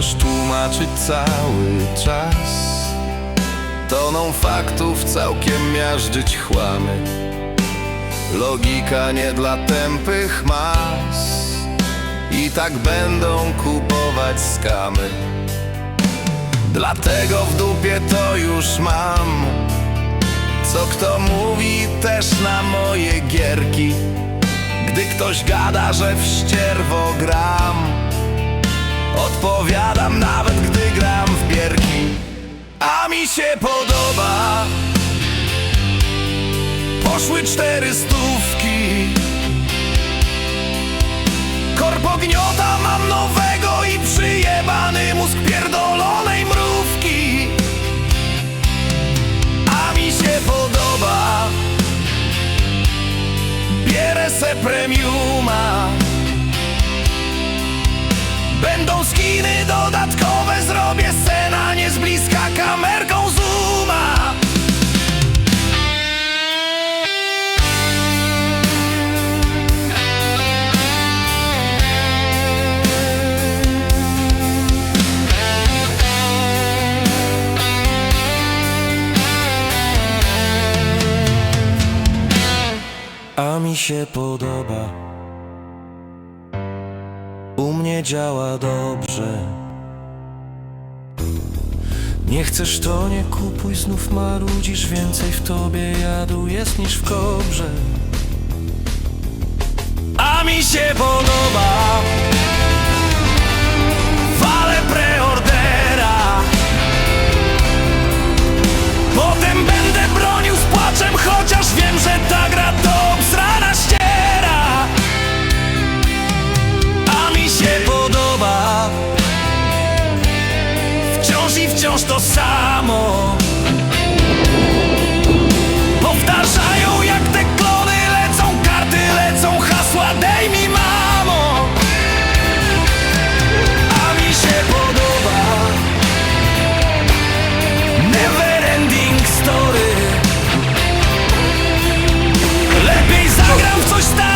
tłumaczyć cały czas. Toną faktów całkiem miażdżyć chłamy. Logika nie dla tępych mas. I tak będą kupować skamy. Dlatego w dupie to już mam. Co kto mówi też na moje gierki. Gdy ktoś gada, że w ścierwo gram Odpowiadam nawet gdy gram w bierki A mi się podoba. Poszły cztery stówki. Korpogniota mam nowego i przyjebany mózg pierdolonej mrówki. A mi się podoba. Bierę se premiuma Będą skiny dodatkowe Zrobię sena nie z bliska kamerką zooma. A mi się podoba Mnie działa dobrze. Nie chcesz to nie kupuj Znów marudzisz Więcej w tobie jadu jest niż w kobrze. A mi się podoba Wciąż to samo. Powtarzają jak te klony Lecą karty, lecą hasła Dej mi mamo. A mi się podoba. Never ending story. Lepiej zagram w coś starego